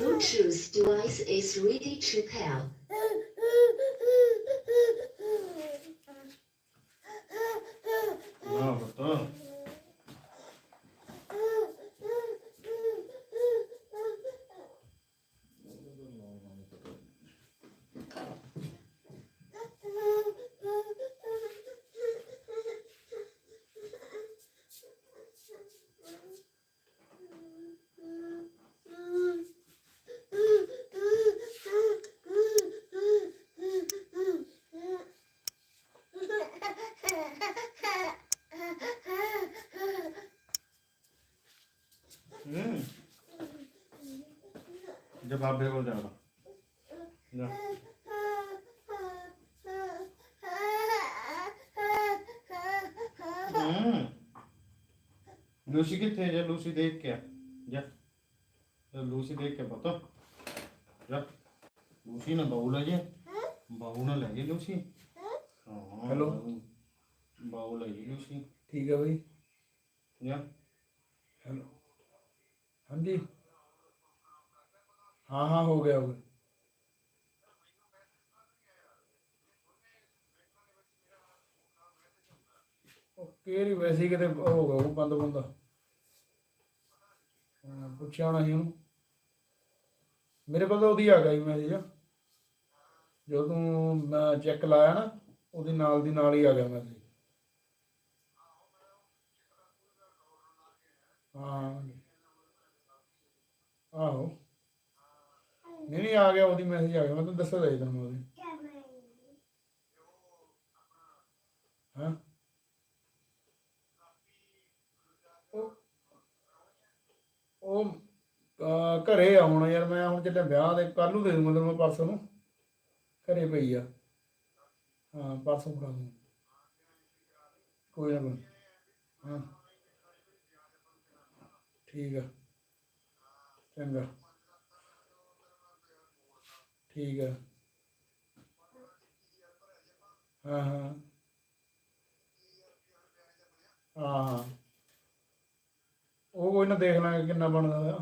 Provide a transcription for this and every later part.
Bluetooth device is ready to pair. ਜੇ ਬਾਬੇ ਕੋਲ ਜਾਣਾ। ਜਾ ਹੂੰ। ਲੂਸੀ ਕਿੱਥੇ? ਜਾ ਲੂਸੀ ਦੇਖ ਕੇ ਆ। ਜਾ। ਜਾ ਲੂਸੀ ਦੇਖ ਕੇ ਪਤਾ। ਜਾ। ਲੂਸੀ ਨਾ ਬਾਉ ਲੈ ਜੇ। ਬਾਉ ਨਾ ਲੈ ਜੇ ਲੂਸੀ। ਹਾਂ। ਹੈਲੋ। ਬਾਉ ਲੈ ਜੇ ਲੂਸੀ। ਠੀਕ ਹੈ ਬਈ। ਜਾ। ਹੈਲੋ। ਹਾਂਜੀ। ਹਾਂ ਹਾਂ, ਹੋ ਗਿਆ ਹੋ ਗਿਆ। ਉਹ ਵੈਸੇ ਕਿਤੇ ਹੋ ਗਿਆ ਉਹ ਬੰਦ ਬੰਦ। ਪੁੱਛਿਆ ਹੋਣਾ ਸੀ ਉਹਨੂੰ। ਮੇਰੇ ਕੋਲ ਤਾਂ ਉਹਦੀ ਆ ਗਿਆ ਮੈਸੇਜ ਜਦੋਂ ਮੈਂ ਚੈੱਕ ਲਾਇਆ ਨਾ, ਉਹਦੇ ਨਾਲ ਦੀ ਨਾਲ ਹੀ ਆ ਗਿਆ ਮੈਸੇਜ ਹਾਂ, ਆਹੋ। ਨਹੀਂ ਨਹੀਂ ਆ ਗਿਆ ਉਹਦੀ ਮੈਸੇਜ ਆ ਗਿਆ ਮੈਂ ਤੁਹਾਨੂੰ ਦੱਸਿਆ ਤਾਂ ਤੁਹਾਨੂੰ ਉਹਦੀ। ਹਾਂ? ਉਹ ਉਹ ਅਹ, ਘਰੇ ਆਉਣਾ ਯਾਰ ਮੈਂ ਹੁਣ ਚੱਲਿਆ ਵਿਆਹ ਦੇ ਕੱਲ ਨੂੰ ਦੇ ਦੂੰ ਮਤਲਬ ਮੈਂ ਪਰਸੋਂ ਨੂੰ। ਘਰੇ ਪਈ ਆ। ਹਾਂ ਪਰਸੋਂ ਫੜਾ ਦੂੰਗਾ। ਕੋਈ ਨਾ ਕੋਈ ਹਾਂ। ਠੀਕ ਆ। ਚੰਗਾ। ਠੀਕ ਆ। ਹਾਂ ਹਾਂ। ਹਾਂ ਉਹ ਕੋਈ ਨਾ ਦੇਖ ਲਾਂਗੇ ਕਿੰਨਾ ਬਣਦਾ ਆ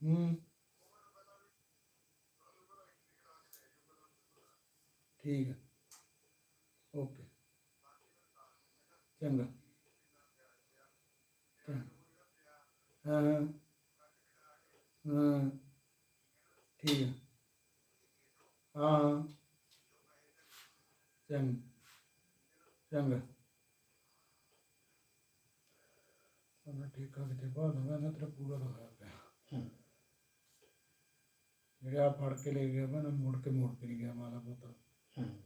ਹੂੰ। ਠੀਕ ਹੈ ਓਕੇ। ਚੰਗਾ। ਹਾਂ। ਹਾਂ। ਠੀਕ ਹੈ ਹਾਂ। ਚੰਗਾ। ਚੰਗਾ। ਮੈਂ ਠੇਕਾ ਕਿਤੇ ਬਾਹਰ ਦੂੰਗਾ ਨਾ ਤੇਰਾ ਪੂਰਾ ਲਗਾਇਆ ਪਿਆ। ਜਿਹੜਾ ਫੜ ਕੇ ਲੈ ਗਿਆ ਮੈਂ ਮੁੜ ਕੇ ਮੁੜ ਕੇ ਨਹੀਂ ਗਿਆ ਮਾਲਾ ਪੁੱਤ। ਹੂੰ।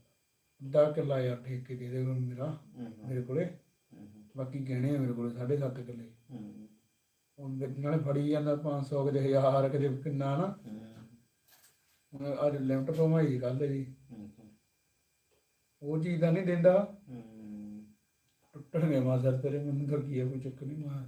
ਅੱਧਾ ਕਿੱਲਾ ਯਾਰ ਠੇਕੇ ਦੇ ਦੇ ਮੇਰਾ ਮੇਰੇ ਕੋਲੇ। ਬਾਕੀ ਗਹਿਣੇ ਮੇਰੇ ਕੋਲੇ 7.5 ਕਿੱਲੇ। ਹੂੰ। ਹੁਣ ਨਾਲੇ ਫੜੀ ਜਾਂਦਾ 500 ਕਿਤੇ 1000 ਕਿਤੇ ਕਿੰਨਾ ਨਾ। ਹੁਣ ਅੱਜ ਲਿਮਟ ਪਵਾਈ ਗੱਲ ਜੀ। ਉਹ ਚੀਜ਼ ਦਾ ਨਹੀਂ ਦਿੰਦਾ। ਟੁੱਟਣਗੇ ਮਾਸਰ ਤੇਰੇ ਮੈਨੂੰ ਤਾਂ ਕੀ ਹੈ ਕੋਈ ਚੱਕਰ ਨਹੀਂ ਮਾਰ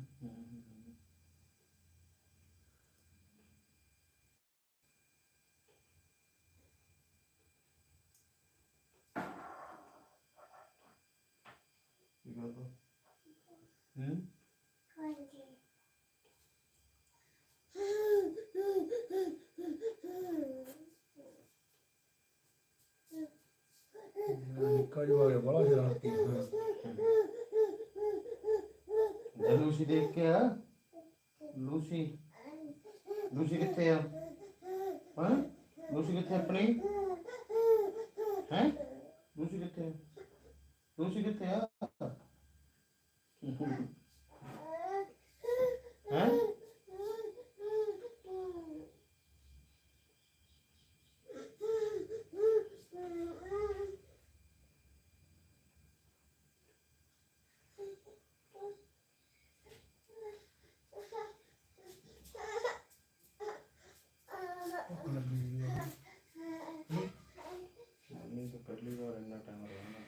ਹੂੰ ਨਿੱਕਾ ਜਿਹਾ ਹੋ ਬੜਾ ਸ਼ਰਾਰਤੀ ਹੋਇਆ। ਲੂਸੀ ਦੇਖ ਕੇ ਆ ਲੂਸੀ ਲੂਸੀ ਕਿੱਥੇ ਆ? ਹਾਂ? ਲੂਸੀ ਕਿੱਥੇ ਆਪਣੀ? ਹੈ? ਲੂਸੀ ਕਿੱਥੇ ਆ? ਲੂਸੀ ਕਿੱਥੇ ਆ ਹੈ ਭੁੱਖ ਲੱਗੀ ਹੋਈ ਹੈ। ਮੰਮੀ ਤਾਂ ਪਹਿਲੀ ਵਾਰ ਇੰਨਾ ਟਾਈਮ ਰਹਿਣਾ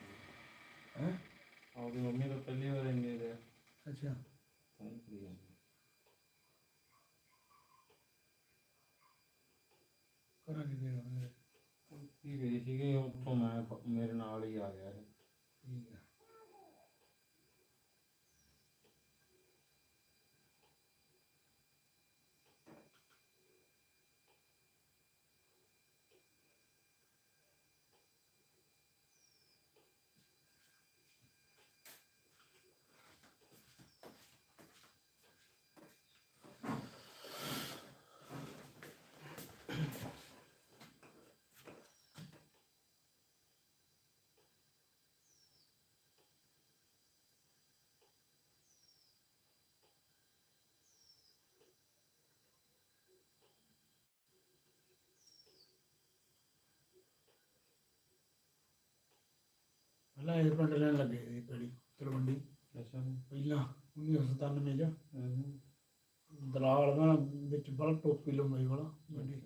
ਹੈਂ ਆਉਦੀ ਮੰਮੀ ਤਾਂ ਪਹਿਲੀ ਵਾਰ ਇੰਨੇ ਦੇ ਅੱਛਾ ਤਾਂ ਹੀ ਕਰੀ ਜਾਂਦੀ ਕਰਾਂਗੇ ਦੇ ਮੇਰੇ ਕੀ ਗਈ ਸੀਗੀ, ਉੱਥੋਂ ਮੈਂ ਮੇਰੇ ਨਾਲ ਹੀ ਆ ਗਿਆ ਇਹ। ਠੀਕ ਹੈ ਇਹ ਪਿੰਡ ਲੈਣ ਲੱਗੇ ਸੀ ਪੈੜੀ ਤਲਵੰਡੀ। ਅੱਛਾ ਪਹਿਲਾਂ 1997 ਚ। ਦਲਾਲ ਵਾਲਾ ਵਿੱਚ ਬਲ ਟੋਪੀ ਲੰਮੀ ਵਾਲਾ ਵੱਡੀ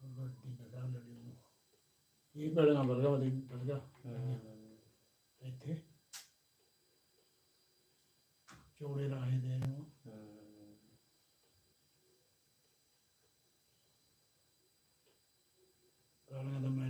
ਵੱਡੀ ਨਜ਼ਰ ਲੱਗੀ ਉਹਨੂੰ ਇਹ ਪੈੜਾਂ ਵਰਗਾ ਵਧੀ ਵਰਗਾ ਇੱਥੇ ਚੌੜੇ ਰਾਹੇ ਦੇ ਨੂੰ। ਕਾਲੀਆਂ ਤਾਂ ਮਿਲਣੀਆਂ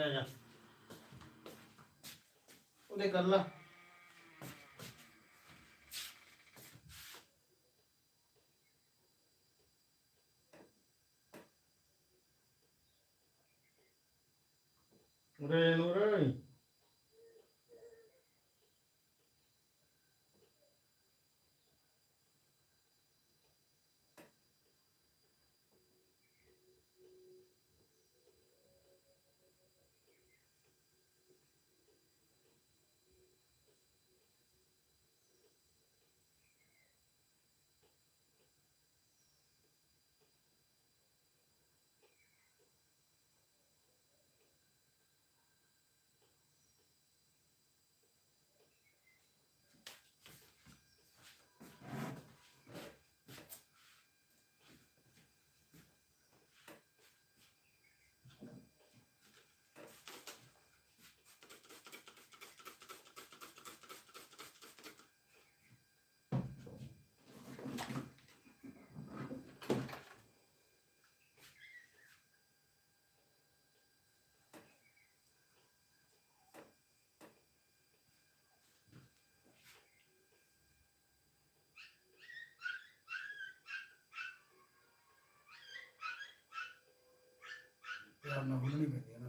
ਉਹਦੇ ਆ ਜਾ ਉਹਦੇ ਕਰ ਲਾ ਉਰੇ ਨੂਰੇ আপনার হলো নিবেদিয়া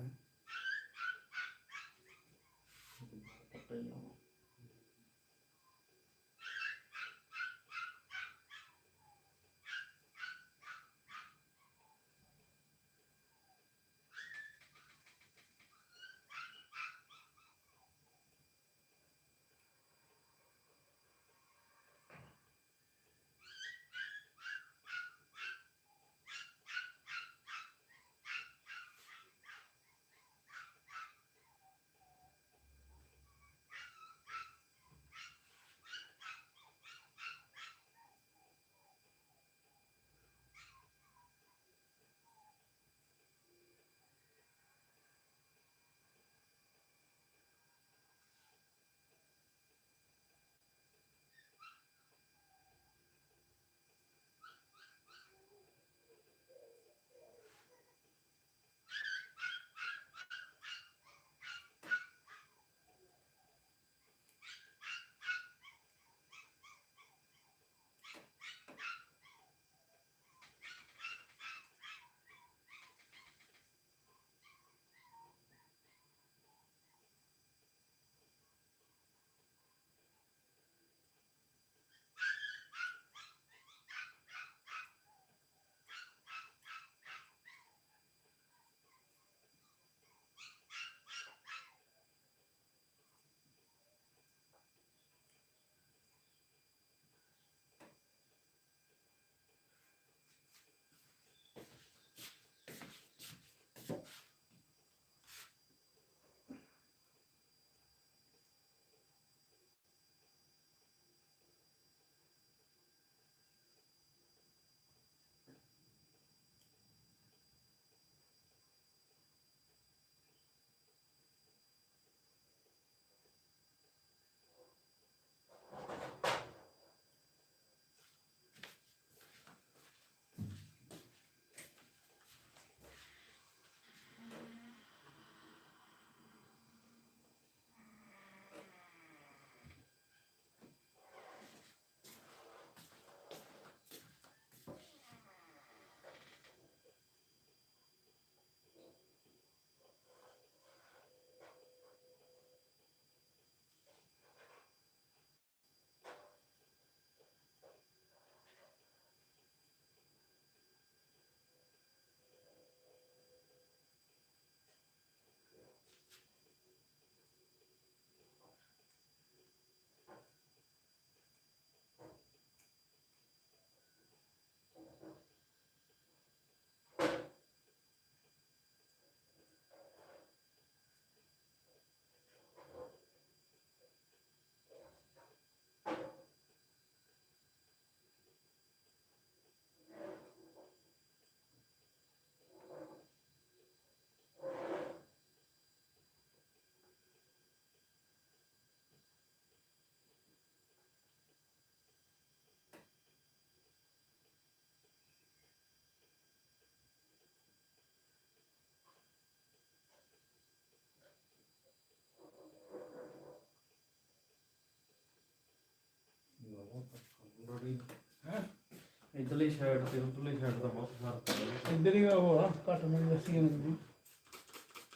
ਇਧਰਲੀ ਸਾਈਡ ਤੇ ਉਧਰਲੀ ਸਾਈਡ ਦਾ ਬਹੁਤ ਫ਼ਰਕ ਹੈ ਇੱਧਰ ਹੀ ਉਹ ਆ, ਘੱਟ ਮੈਨੂੰ ਦੱਸੀ ਜਾਂਦੀ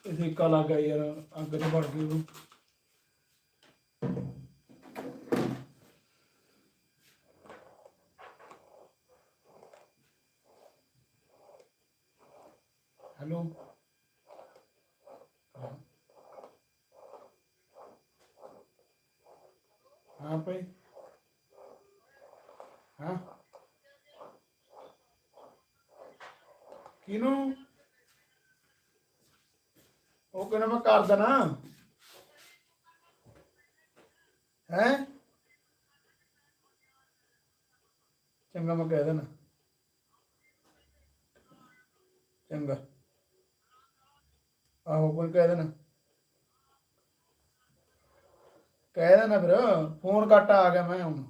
ਇਹ ਸੇਕਾ ਲੱਗ ਅੱਗ ਤੇ ਵੜ ਗਈ ਉਹ ਹੈਲੋ ਹਾਂ ਭਾਈ ਹਾਂ ਕਿਨੂੰ ਉਹ ਕਹਿੰਦਾ ਮੈਂ ਕਰ ਦੇਣਾ। ਹੈ? ਚੰਗਾ, ਮੈਂ ਕਹਿ ਦੇਣਾ। ਚੰਗਾ। ਆਹੋ, ਕੋਈ ਕਹਿ ਦੇਣਾ। ਕਹਿ ਦੇਣਾ ਫਿਰ, ਫੋਨ ਕੱਟ ਆ ਗਿਆ ਮੈਂ ਹੁਣ।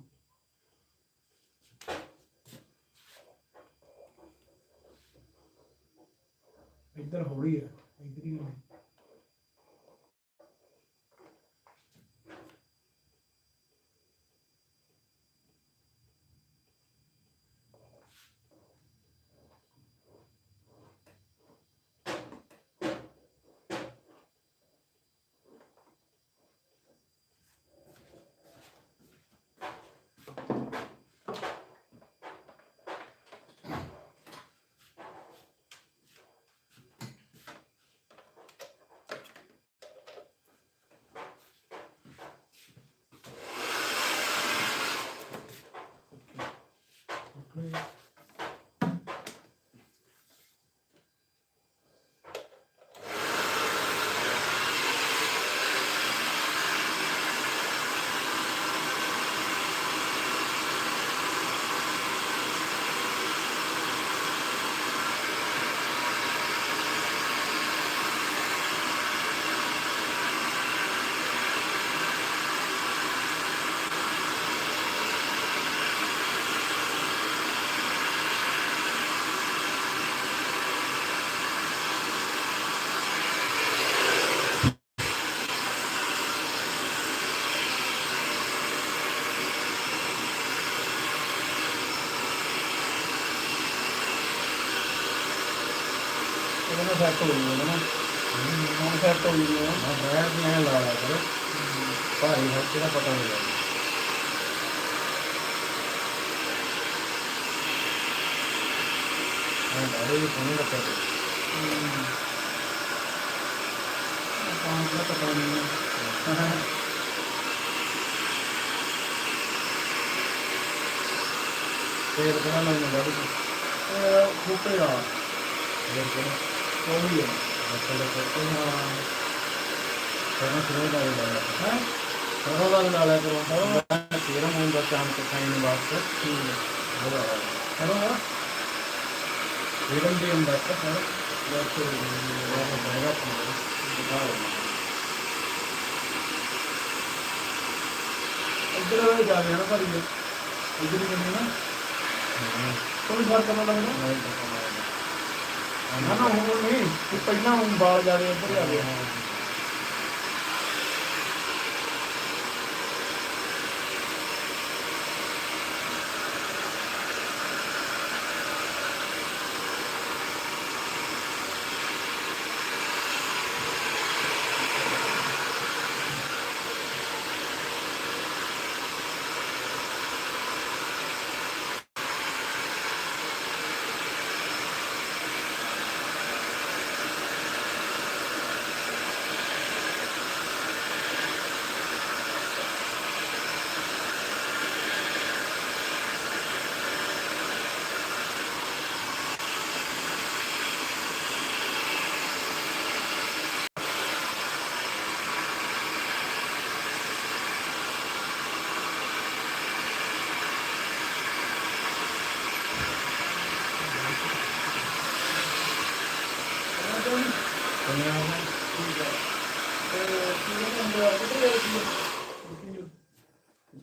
ਇੱਧਰ ਹੌਲੀ ਹੈ ਇੱਧਰ ਹੀ ਹੋਣੀ ਸੈੱਟ ਹੋ ਇਹਦੇ ਨਾਲ ਹੁਣ ਸੈੱਟ ਹੋ ਜੂਗਾ ਮੈਂ ਬੈਠ ਕੇ ਐਂ ਲਾ ਲਿਆ ਕਰੋ ਭਾਰੀ ਹੈ ਕਿਹਦਾ ਪਤਾ ਨਹੀਂ ਲੱਗਦਾ। ਮੈਂ ਬਾਰੇ ਵੀ ਫੋਨ ਰੱਖਿਆ ਤੇ ਪਾਣੀ ਦਾ ਪਤਾ ਨਹੀਂ ਹੈ ਫੇਰ ਕਿਹੜਾ ਲਾਉਣਾ ਬਾਰੇ ਖੋਪੇ ਦਾ ਫੇਰ ਕਿਹੜਾ? ਉਹ ਵੀ ਹੈ। ਮਤਲਬ ਕਿ ਉਹ ਸਰੋਂ ਸਰੋਂ ਦਾ ਵੀ ਲਾ ਲਿਆ ਹੈ ਸਰੋਂ ਦਾ ਵੀ ਲਾ ਲਿਆ ਕਰੋ ਮੈਂ ਤੇਰਾ ਮੂੰਹ ਦਾ ਸ਼ਾਮ ਤੱਕ ਖਾਣ ਵਾਸਤੇ ਠੀਕ ਹੈ ਬੜਾ ਹੈਲੋ ਹਾਂ ਫੀਡਮ ਦੀ ਹੁੰਦਾ ਤਾਂ ਸਰ ਲੋਕ ਉਹ ਬੈਗਾ ਦਿਖਾਓ ਇੱਧਰ ਜਾ ਰਿਹਾ ਨਾ ਭਾਰੀ ਇੱਧਰ ਹੀ ਜਾਂਦੇ ਨਾ ਕੋਈ ਫ਼ਰਕ ਨਾ ਲੱਗਦਾ ਨਹੀਂ ਪਤਾ ਨਾ ਨਾ ਹੁਣ ਨਹੀਂ ਇਹ ਪਹਿਲਾਂ ਹੁਣ ਬਾਲ ਜਾ ਰਹੇ ਇੱਧਰ ਆ ਗਏ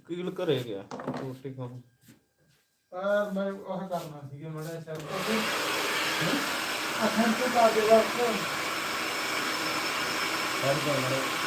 ਕੀਲ ਘਰੇ ਗਿਆ? ਰੋਟੀ ਖਾਣ ਆ ਮੈਂ ਉਹ ਕਰਨਾ ਸੀਗਾ ਮੜਾ ਸਿਰ ਤੋਂ ਅੱਖਾਂ ਤੋਂ ਪਾ ਕੇ ਬਸ। ਹਰ ਗੱਲ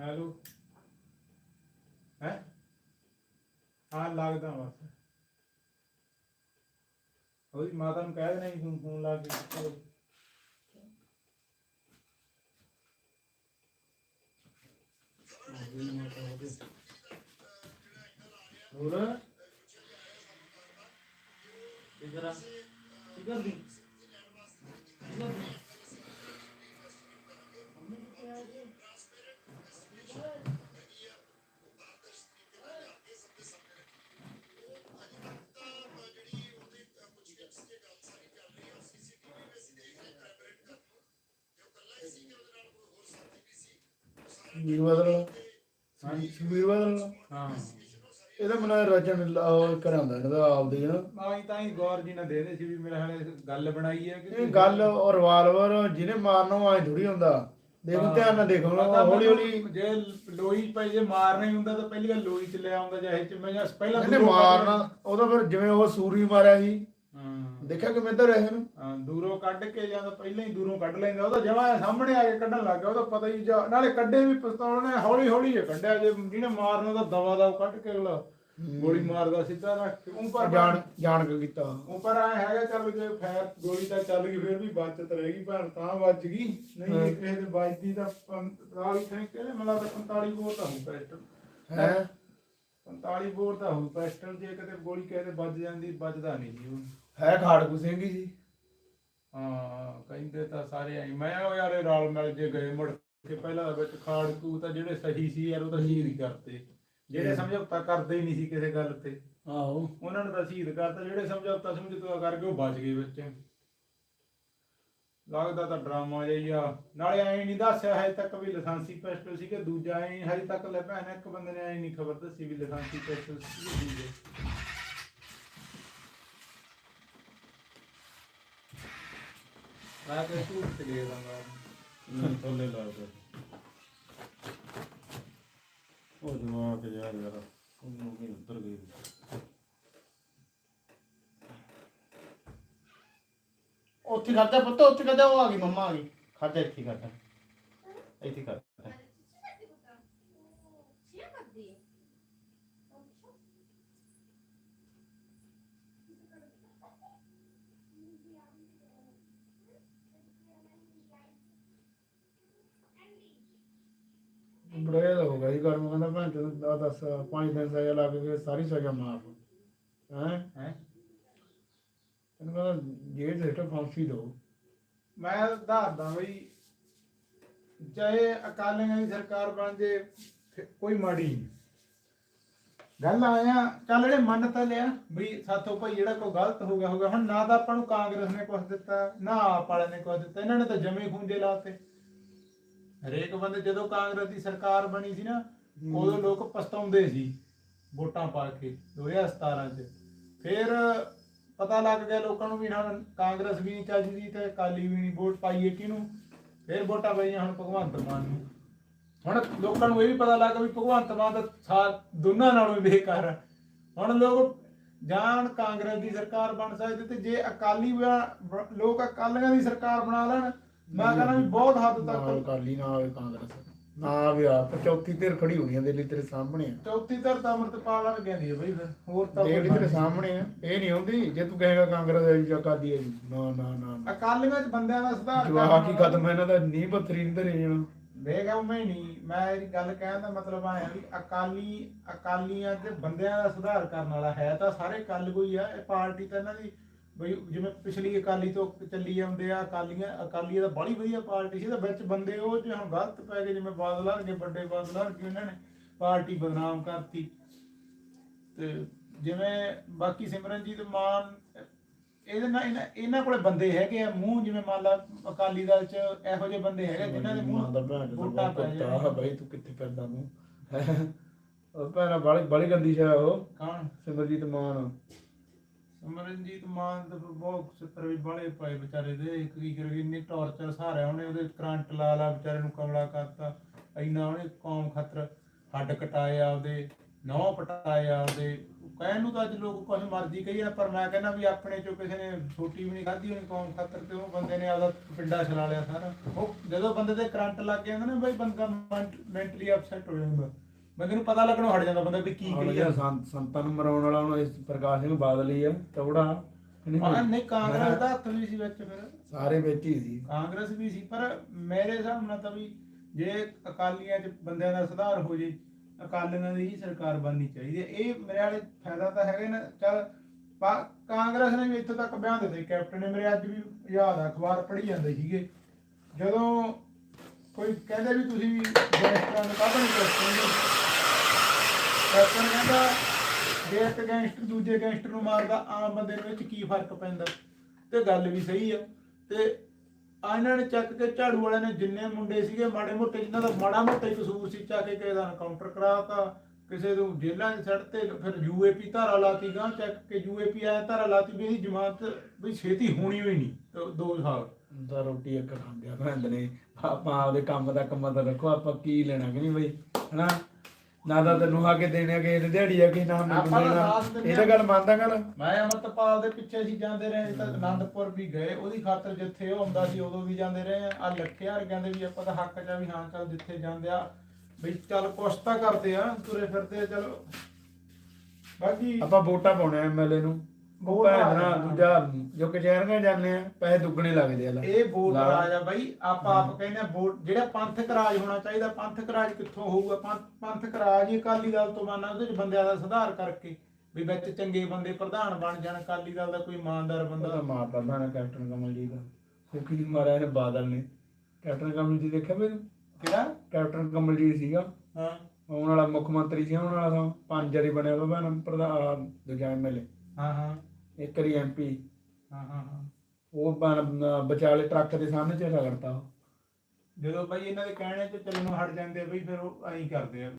ਹੈਲੋ। ਹੈ? ਹਾਂ ਲੱਗਦਾ ਬਸ। ਉਹਦੀ ਮਾਤਾ ਨੂੰ ਕਹਿ ਦੇਣਾ ਤੂੰ ਫੋਨ ਲਾ ਕੇ ਪੁੱਛੋ। ਹੋਰ? ਵੀਰ ਬਦਲ ਵੀਰ ਬਦਲ ਹਾਂ। ਇਹਦਾ ਮਨਾ ਰਚਨ ਕਰਾਂਦਾ ਇਹਦਾ ਆਪਦੀ ਨਾ। ਆਈ ਤਾਂ ਹੀ ਗੌਰ ਜੀ ਨੇ ਦੇ ਦੇ ਸੀ ਵੀ ਮੇਰੇ ਹਾਲੇ ਗੱਲ ਬਣਾਈ ਹੈ ਕਿ ਇਹ ਗੱਲ ਉਹ ਰਿਵਾਲਵਰ ਜਿਹਨੇ ਮਾਰਨਾ ਐ ਥੋੜੀ ਹੁੰਦਾ। ਦੇਖੋ ਧਿਆਨ ਨਾਲ ਦੇਖੋ ਪਤਾ ਹੌਲੀ ਹੌਲੀ ਜੇ ਲੋਈ ਪਈ ਜੇ ਮਾਰਨਾ ਹੀ ਹੁੰਦਾ ਤਾਂ ਪਹਿਲੀ ਗੱਲ ਲੋਈ ਚ ਲੈ ਆਉਂਦਾ ਜਾਂ ਇਹ ਚ ਮੈਂ ਜਾਂ ਪਹਿਲਾਂ ਇਹਨੇ ਮਾਰਨਾ। ਉਹਦਾ ਫਿਰ ਜਿਵੇਂ ਉਹ ਸੂਰੀ ਮਾਰਿਆ ਸੀ। ਹਾਂ। ਦੇਖਿਆ ਕਿਵੇਂ ਇੱਧਰ ਰਹੇ ਨੂੰ ਦੂਰੋਂ ਕੱਢ ਕੇ ਜਾਂ ਤਾਂ ਪਹਿਲਾਂ ਹੀ ਦੂਰੋਂ ਕੱਢ ਲੈਂਦਾ ਉਹਦਾ ਜਮਾ ਸਾਹਮਣੇ ਆ ਕੇ ਕੱਢਣ ਲੱਗ ਗਿਆ ਉਹਦਾ ਪਤਾ ਹੀ ਜਾ ਨਾਲੇ ਕੱਢੇ ਵੀ ਪਿਸਤੌਲ ਨੇ ਹੌਲੀ ਹੌਲੀ ਹੀ ਕੱਢਿਆ ਜੇ ਜਿਹਨੇ ਮਾਰਨਾ ਤਾਂ ਦਵਾ ਦਾ ਕੱਢ ਕੇ ਅਗਲਾ ਗੋਲੀ ਮਾਰਦਾ ਸਿੱਧਾ ਰੱਖ ਕੇ ਉੱਪਰ ਜਾਣ ਜਾਣ ਕੇ ਕੀਤਾ। ਉੱਪਰ ਆ ਹੈਗਾ ਚੱਲ ਜੇ ਫੈਰ ਗੋਲੀ ਤਾਂ ਚੱਲ ਗਈ ਫਿਰ ਵੀ ਬਚਤ ਰਹੇਗੀ ਭੈਣ ਤਾਂ ਵੱਜ ਗਈ। ਨਹੀਂ। ਜੇ ਕਿਸੇ ਦੇ ਵੱਜਦੀ ਤਾਂ 45 ਥੈਂਕ ਕਹਿੰਦੇ ਮੈਨੂੰ ਲੱਗਦਾ 45 ਬੋਰ ਤਾਂ ਹੋਊ ਪੈਸਟਲ ਹੈ? 45 ਬੋਰ ਤਾਂ ਹੋਊ ਪੈਸਟਲ ਜੇ ਕਿਤੇ ਗੋਲੀ ਕਿਸੇ ਦੇ ਵੱਜ ਜਾਂਦੀ ਵੱਜਦਾ ਨਹੀਂ ਜੀ ਉਹ। ਹੈ ਖਾੜਕੂ ਸਿੰਘ ਸੀ ਹਾਂ ਕਹਿੰਦੇ ਤਾਂ ਸਾਰੇ ਆਈ ਮੈਂ ਉਹ ਯਾਰ ਰਲ ਮਿਲ ਜੇ ਗਏ ਮੁੜ ਕੇ ਪਹਿਲਾਂ ਵਿੱਚ ਖਾੜਕੂ ਤਾਂ ਜਿਹੜੇ ਸਹੀ ਸੀ ਯਾਰ ਉਹ ਤਾਂ ਸ਼ਹੀਦ ਹੀ ਕਰਤੇ। ਜਿਹੜੇ ਸਮਝੌਤਾ ਕਰਦੇ ਹੀ ਨਹੀਂ ਸੀ ਕਿਸੇ ਗੱਲ ਤੇ। ਆਹੋ। ਉਹਨਾਂ ਨੂੰ ਤਾਂ ਸ਼ਹੀਦ ਕਰਤਾ ਜਿਹੜੇ ਸਮਝੌਤਾ ਸਮਝੌਤਾ ਕਰਕੇ ਉਹ ਬਚ ਗਏ ਵਿੱਚ। ਲੱਗਦਾ ਤਾਂ ਡਰਾਮਾ ਜਿਹਾ ਨਾਲੇ ਐਂ ਨਹੀਂ ਦੱਸਿਆ ਹਜੇ ਤੱਕ ਵੀ ਲਾਇਸੈਂਸੀ ਪਿਸਟਲ ਸੀ ਕਿ ਦੂਜਾ ਐਂ ਹਜੇ ਤੱਕ ਲੈ ਭੈਣ ਇੱਕ ਬੰਦੇ ਨੇ ਐਂ ਨਹੀਂ ਖਬਰ ਦੱਸੀ ਵੀ ਲਾਇਸੈਂਸੀ ਪਿਸਟਲ ਸੀ ਕਿ ਦੂਜੇ। ਮੈਂ ਤੇ ਝੂਠ ਤੇ ਦੇ ਦਾਂਗਾ ਨਹੀਂ ਥੱਲੇ ਲਾ ਦੇ ਉਹ ਜਵਾਕ ਯਾਰ ਯਾਰ ਉਹਨੂੰ ਵੀ ਉੱਤਰ ਗਈ ਉੱਥੇ ਖਾਦਾ ਪੁੱਤ ਉੱਥੇ ਖਾਦਾ ਉਹ ਆ ਗਈ ਮੰਮਾ ਆ ਗਈ। ਖਾਦਾ ਇੱਥੇ ਖਾਦਾ ਇੱਥੇ ਖਾਦਾ ਬੜਾ ਜ਼ਿਆਦਾ ਹੋ ਗਿਆ ਜੀ ਕਰਮ ਕਹਿੰਦਾ ਭੈਣ ਚੋਦ ਦਾ ਦੱਸ ਪੰਜ ਦਿਨ ਸਜ਼ਾ ਲੱਗ ਗਏ ਸਾਰੀ ਸਜ਼ਾ ਮਾਫ। ਹੈ? ਹੈ? ਇਹਨੂੰ ਕਹਿੰਦਾ ਜੇਲ੍ਹ ਹੇਠੋਂ ਫਾਂਸੀ ਦਿਓ। ਮੈਂ ਦੱਸਦਾ ਬਈ ਚਾਹੇ ਅਕਾਲੀਆਂ ਦੀ ਸਰਕਾਰ ਬਣ ਜੇ ਫਿਰ ਕੋਈ ਮਾੜੀ ਨਹੀਂ। ਗੱਲ ਆਇਆ ਚੱਲ ਜਿਹੜੇ ਮੰਨ ਤਾਂ ਲਿਆ ਵੀ ਸਾਥੋਂ ਭਾਈ ਜਿਹੜਾ ਕੋਈ ਗਲਤ ਹੋ ਗਿਆ ਹੋ ਗਿਆ ਹੁਣ ਨਾ ਤਾਂ ਆਪਾਂ ਨੂੰ ਕਾਂਗਰਸ ਨੇ ਕੁਝ ਦਿੱਤਾ ਨਾ ਆਪ ਵਾਲਿਆਂ ਨੇ ਕੁਝ ਦਿੱਤਾ ਇਹਨਾਂ ਨੇ ਤਾਂ ਜਮੇ ਖੁੰਝੇ ਲਾਤੇ। ਹਰੇਕ ਬੰਦੇ ਜਦੋਂ ਕਾਂਗਰਸ ਦੀ ਸਰਕਾਰ ਬਣੀ ਸੀ ਨਾ ਉਦੋਂ ਲੋਕ ਪਛਤਾਉਂਦੇ ਸੀ ਵੋਟਾਂ ਪਾ ਕੇ 2017 ਚ। ਫਿਰ ਪਤਾ ਲੱਗ ਗਿਆ ਲੋਕਾਂ ਨੂੰ ਵੀ ਹੁਣ ਕਾਂਗਰਸ ਵੀ ਨਹੀਂ ਚੱਜਦੀ ਤੇ ਅਕਾਲੀ ਵੀ ਨਹੀਂ ਵੋਟ ਪਾਈਏ ਕਿਹਨੂੰ? ਫਿਰ ਵੋਟਾਂ ਪਈਆਂ ਹੁਣ ਭਗਵੰਤ ਮਾਨ ਨੂੰ। ਹੁਣ ਲੋਕਾਂ ਨੂੰ ਇਹ ਵੀ ਪਤਾ ਲੱਗ ਗਿਆ ਵੀ ਭਗਵੰਤ ਮਾਨ ਦਾ ਸਾਥ ਦੋਨਾਂ ਨਾਲੋਂ ਹੀ ਬੇਕਾਰ ਆ। ਹੁਣ ਲੋਕ ਜਾਣ ਕਾਂਗਰਸ ਦੀ ਸਰਕਾਰ ਬਣ ਸਕਦੇ ਤੇ ਜੇ ਅਕਾਲੀ ਲੋਕ ਅਕਾਲੀਆਂ ਦੀ ਸਰਕਾਰ ਬਣਾ ਲੈਣ ਮੈਂ ਕਹਿੰਦਾ ਵੀ ਬਹੁਤ ਹੱਦ ਨਾ ਤੱਕ ਅਕਾਲੀ ਨਾ ਆਵੇ ਕਾਂਗਰਸ। ਨਾ ਆਵੇ ਆਪ ਚੌਥੀ ਧਿਰ ਖੜੀ ਹੋਣੀ ਆ ਦਿੱਲੀ ਤੇਰੇ ਸਾਹਮਣੇ ਆ। ਚੌਥੀ ਧਰ ਤਾਂ ਅੰਮ੍ਰਿਤਪਾਲ ਵਰ ਕਹਿੰਦੀ ਹੈ ਬਈ ਫਿਰ। ਹੋਰ ਤਾਂ ਕੋਈ ਦੇਖ ਤੇਰੇ ਸਾਹਮਣੇ ਆ ਇਹ ਨਹੀਂ ਹੁੰਦੀ ਜੇ ਤੂੰ ਕਹੇਗਾ ਕਾਂਗਰਸ ਹੈ ਜਾਂ ਅਕਾਲੀ ਹੈ ਨਾ ਨਾ ਨਾ ਨਾ। ਅਕਾਲੀਆਂ ਚ ਬੰਦਿਆਂ ਦਾ ਸੁਧਾਰ ਜਵਾਕ ਹੀ ਖਤਮ ਹੈ ਇਹਨਾਂ ਦਾ ਨੀ ਪੱਥਰੀ ਨਹੀਂ ਧਰੇ ਜਾਣਾ। ਵੇਖ ਮੈਂ ਨਹੀਂ ਮੈਂ ਇਹ ਗੱਲ ਕਹਿਣ ਦਾ ਮਤਲਬ ਆਇਆ ਵੀ ਅਕਾਲੀ ਅਕਾਲੀਆਂ ਦੇ ਬੰਦਿਆਂ ਦਾ ਸੁਧਾਰ ਕਰਨ ਵਾਲਾ ਹੈ ਤਾਂ ਸਾਰੇ ਕੱਲ ਕੋਈ ਆ ਇਹ ਪਾਰਟੀ ਤਾਂ ਇਹਨਾਂ ਦੀ ਬਈ ਜਿਵੇਂ ਪਿਛਲੀ ਅਕਾਲੀ ਤੋਂ ਚੱਲੀ ਜਾਂਦੇ ਆ ਅਕਾਲੀਆਂ ਅਕਾਲੀਆਂ ਦਾ ਬੜੀ ਵਧੀਆ ਪਾਰਟੀ ਸੀ ਤੇ ਵਿੱਚ ਬੰਦੇ ਉਹ ਜੇ ਹੁਣ ਗਲਤ ਪੈ ਗਏ ਜਿਵੇਂ ਬਾਦਲ ਵਰਗੇ ਵੱਡੇ ਬਾਦਲ ਵਰਗੇ ਉਹਨਾਂ ਨੇ ਪਾਰਟੀ ਬਦਨਾਮ ਕਰਤੀ। ਤੇ ਜਿਵੇਂ ਬਾਕੀ ਸਿਮਰਨਜੀਤ ਮਾਨ ਇਹਦੇ ਨਾਲ ਇਹਨਾਂ ਕੋਲੇ ਬੰਦੇ ਹੈਗੇ ਆ ਮੂੰਹ ਜਿਵੇਂ ਮੰਨ ਲਾ ਅਕਾਲੀ ਦਲ ਚ ਇਹੋ ਜਿਹੇ ਬੰਦੇ ਹੈਗੇ ਜਿਨ੍ਹਾਂ ਦੇ ਮੂੰਹ ਦਾ ਭੈਣ ਚੋਦ ਵੋਟਾਂ ਪੈ ਕੁੱਤਾ ਜਾਣਗੀਆਂ। ਬਈ ਤੂੰ ਕਿੱਥੇ ਫਿਰਦਾ ਤੂੰ? ਉਹ ਭੈਣਾ ਬੜੀ ਬੜੀ ਗੰਦੀ ਸ਼ਾ ਉਹ। ਕੌਣ? ਸਿਮਰਜੀਤ ਮਾਨ। ਅਮਰਨਜੀਤ ਮਾਨ ਦਾ ਬਹੁਤ ਸਿੱਤਰ ਵੀ ਬਾਲੇ ਪਏ ਵਿਚਾਰੇ ਦੇ। ਕੀ ਕਰ, ਇੰਨੀ ਟੌਰਚਰ ਸਹਾਰਿਆ ਉਹਨੇ ਉਹਦੇ ਕਰੰਟ ਲਾ ਲਾ, ਵਿਚਾਰੇ ਨੂੰ ਕਮਲਾ ਕਰਤਾ। ਇੰਨਾ ਉਹਨੇ ਕੌਮ ਖਤਰ ਹੱਡ ਕਟਾਏ ਆਪਦੇ ਨੌ ਪਟਾਏ ਆਪਦੇ। ਕਹਿਣ ਨੂੰ ਤਾਂ ਅੱਜ ਲੋਕ ਕੁਝ ਮਰਜ਼ੀ ਕਹੀ ਜਾਣ, ਪਰ ਮੈਂ ਕਹਿੰਦਾ ਵੀ ਆਪਣੇ ਚੋਂ ਕਿਸੇ ਨੇ ਛੋਟੀ ਵੀ ਨਹੀਂ ਖਾਧੀ ਹੋਣੀ ਕੌਮ ਖਾਤਰ ਤੇ, ਉਹ ਬੰਦੇ ਨੇ ਆਪਦਾ ਪਿੰਡਾ ਚਲਾ ਲਿਆ ਸਾਰਾ। ਉਹ ਜਦੋਂ ਬੰਦੇ ਤੇ ਕਰੰਟ ਲੱਗ ਜਾਂਦਾ ਨਾ, ਬਈ ਬੰਦਾ ਮੈਂਟਲੀ ਅਪਸੈਟ ਹੋ ਜਾਂਦਾ। ਨੂੰ ਪਤਾ ਲੱਗਣੋਂ ਹਟ ਜਾਂਦਾ ਬੰਦਾ ਵੀ ਕੀ ਕਰੀ ਜਾਂਦਾ। ਸੰਤ ਨੂੰ ਮਰਾਉਣ ਵਾਲਾ ਉਹਨੂੰ ਇਸ ਪ੍ਰਕਾਸ਼ ਸਿੰਘ ਬਾਦਲ ਹੀ ਆ ਚੌੜਾ ਨਹੀਂ? ਹਾਂ ਨਹੀਂ ਕਾਂਗਰਸ ਦਾ ਹੱਥ ਵੀ ਸੀ ਵਿੱਚ ਫਿਰ। ਸਾਰੇ ਵਿੱਚ ਹੀ ਸੀ। ਕਾਂਗਰਸ ਵੀ ਸੀ ਪਰ ਮੇਰੇ ਹਿਸਾਬ ਨਾਲ ਤਾਂ ਵੀ ਜੇ ਅਕਾਲੀਆਂ 'ਚ ਬੰਦਿਆਂ ਦਾ ਸੁਧਾਰ ਹੋ ਜੇ ਅਕਾਲੀਆਂ ਦੀ ਹੀ ਸਰਕਾਰ ਬਣਨੀ ਚਾਹੀਦੀ ਹੈ। ਇਹ ਮੇਰੇ ਵਾਲੇ ਫਾਇਦਾ ਤਾਂ ਹੈਗਾ ਹੀ ਨਾ ਚਲ ਕਾਂਗਰਸ ਨੇ ਵੀ ਇੱਥੋਂ ਤੱਕ ਬਿਆਨ ਦਿੱਤੇ। ਕੈਪਟਨ ਨੇ ਮੇਰੇ ਅੱਜ ਵੀ ਯਾਦ ਆ ਅਖਬਾਰ ਪੜ੍ਹੀ ਜਾਂਦੇ ਸੀਗੇ। ਜਦੋਂ ਕੋਈ ਕਹਿੰਦੇ ਵੀ ਤੁਸੀਂ ਗੈਂਗਸਟਰਾਂ ਨੂੰ ਕਾਹਦੋਂ ਨਹੀਂ ਕਰਦੇ? ਕੈਪਟਨ ਕਹਿੰਦਾ ਜੇ ਇੱਕ ਗੈਂਗਸਟਰ ਦੂਜੇ ਗੈਂਗਸਟਰ ਨੂੰ ਮਾਰਦਾ, ਆਮ ਬੰਦੇ ਦੇ ਵਿੱਚ ਕੀ ਫ਼ਰਕ ਪੈਂਦਾ? ਤੇ ਗੱਲ ਵੀ ਸਹੀ ਆ। ਤੇ ਆ ਇਹਨਾਂ ਨੇ ਚੱਕ ਕੇ ਝਾੜੂ ਵਾਲਿਆਂ ਨੇ ਜਿੰਨੇ ਮੁੰਡੇ ਸੀਗੇ, ਮਾੜੇ ਮੋਟੇ, ਜਿਨ੍ਹਾਂ ਦਾ ਮਾੜਾ ਮੋਟਾ ਹੀ ਕਸੂਰ ਸੀ, ਚੱਕ ਕੇ ਕਿਸੇ ਦਾ ਐਨਕਾਊਂਟਰ ਕਰਾਤਾ, ਕਿਸੇ ਨੂੰ ਜੇਲ੍ਹਾਂ 'ਚ ਸੱਟ ਤੇ, ਫਿਰ ਯੂਏਪੀ ਧਾਰਾ ਲਾਤੀ ਗਾਂ ਚੱਕ ਕੇ ਯੂਏਪੀ ਆਇਆ, ਧਾਰਾ ਲਾਤੀ ਵੀ ਇਹਦੀ ਜ਼ਮਾਨਤ ਵੀ ਛੇਤੀ ਹੋਣੀ ਹੋਈ ਨਹੀਂ ਦੋ- ਸਾਲ। ਤਾਂ ਰੋਟੀ ਇੱਕ ਖਾਂਦੇ ਆ ਭੈਣ ਨੇ, ਆਪਾਂ ਆਪਦੇ ਕੰਮ ਦਾ ਕੰਮ ਤਾਂ ਰੱਖੋ, ਆਪਾਂ ਕੀ ਲੈਣਾ ਕਿ ਨਹੀਂ ਬਈ, ਹਨਾ? ਨਾ ਤਾਂ ਤੈਨੂੰ ਆ ਕੇ ਦੇਣੇ ਕਿ ਇਹ ਦਿਹਾੜੀ ਆ ਕਿ ਨਾ ਮੈਨੂੰ ਆਪਾਂ ਤਾਂ ਦੇਣਾ। ਸਾਥ ਦਿੰਦੇ ਇਹ ਤਾਂ ਗੱਲ ਮੰਨਦਾ ਗੱਲ। ਮੈਂ ਅਮਰਤਪਾਲ ਦੇ ਪਿੱਛੇ ਅਸੀਂ ਜਾਂਦੇ ਰਹੇ ਤਾਂ ਆਨੰਦਪੁਰ ਵੀ ਗਏ। ਉਹਦੀ ਖਾਤਰ ਜਿੱਥੇ ਉਹ ਆਉਂਦਾ ਸੀ ਉਦੋਂ ਵੀ ਜਾਂਦੇ ਰਹੇ। ਆ ਲੱਖਿਆ ਵਰਗਿਆਂ ਦੇ ਵੀ ਆਪਾਂ ਤਾਂ ਹੱਕ ਚ ਆ ਵੀ ਹਾਂ ਚੱਲ ਜਿੱਥੇ ਜਾਂਦੇ ਆ। ਵੀ ਚੱਲ ਕੁਛ ਤਾਂ ਕਰਦੇ ਆ ਤੁਰੇ ਫਿਰਦੇ ਆ ਚਲੋ। ਬਾਕੀ ਆਪਾਂ ਵੋਟਾਂ ਪਾਉਣੇ ਐਮਐਲਏ ਨੂੰ। ਉਹ ਵੋਟ ਭੈਣ ਨਾ। ਦੂਜਾ ਜੋ ਕਚਹਿਰੀਆਂ ਜਾਂਦੇ ਆ ਪੈਸੇ ਦੁੱਗਣੇ ਲੱਗਦੇ ਆ ਲੈ। ਇਹ ਵੋਟ ਲਾ। ਰਾਜ ਆ ਬਾਈ ਆਪਾਂ ਆਪ ਕਹਿੰਦੇ ਆ ਵੋਟ ਜਿਹੜਾ ਪੰਥਕ ਰਾਜ ਹੋਣਾ ਚਾਹੀਦਾ ਪੰਥਕ ਰਾਜ ਕਿੱਥੋਂ ਹੋਊਗਾ? ਪੰਥ- ਪੰਥਕ ਰਾਜ ਹੀ ਅਕਾਲੀ ਦਲ ਤੋਂ ਬਣਨਾ ਉਹਦੇ ਚ ਬੰਦਿਆਂ ਦਾ ਸੁਧਾਰ ਕਰਕੇ। ਵੀ ਵਿੱਚ ਚੰਗੇ ਬੰਦੇ ਪ੍ਰਧਾਨ ਬਣ ਜਾਣ ਅਕਾਲੀ ਦਲ ਦਾ ਕੋਈ ਇਮਾਨਦਾਰ ਉਹਦਾ ਬੰਦਾ ਮਾਰਦਾ ਭੈਣ ਕੈਪਟਨ ਕਮਲਜੀਤ। ਦਾ ਉਹ ਕੀ ਮਾਰਿਆ ਇਹਨੇ ਬਾਦਲ ਨੇ? ਕੈਪਟਨ ਕਮਲਜੀਤ ਦੇਖਿਆ ਮੈਨੂੰ ਕਿਹੜਾ? ਕੈਪਟਨ ਕਮਲਜੀਤ ਸੀਗਾ। ਹਾਂ। ਆਉਣ ਵਾਲਾ ਮੁੱਖ ਮੰਤਰੀ ਸੀ ਆਉਣ ਵਾਲਾ ਤਾਂ ਪੰਜ ਵਾਰੀ ਬਣਿਆ ਉਹ ਭੈਣ ਪ੍ਰਧਾਨ ਦੂਜਾ ਐਮਐਲਏ ਹਾਂ ਹਾਂ। ਇੱਕ ਵਾਰੀ ਐਮਪੀ ਹਾਂ ਹਾਂ ਹਾਂ। ਉਹ ਵਿਚਾਲੇ ਟਰੱਕ ਦੇ ਸਾਹਮਣੇ ਚ ਰਗੜਤਾ ਉਹ। ਜਦੋਂ ਬਾਈ ਇਹਨਾਂ ਦੇ ਕਹਿਣੇ ਤੇ ਚੱਲਣੋਂ ਹਟ ਜਾਂਦੇ ਆ ਬਈ ਫਿਰ ਉਹ ਐਂ ਕਰਦੇ ਆ।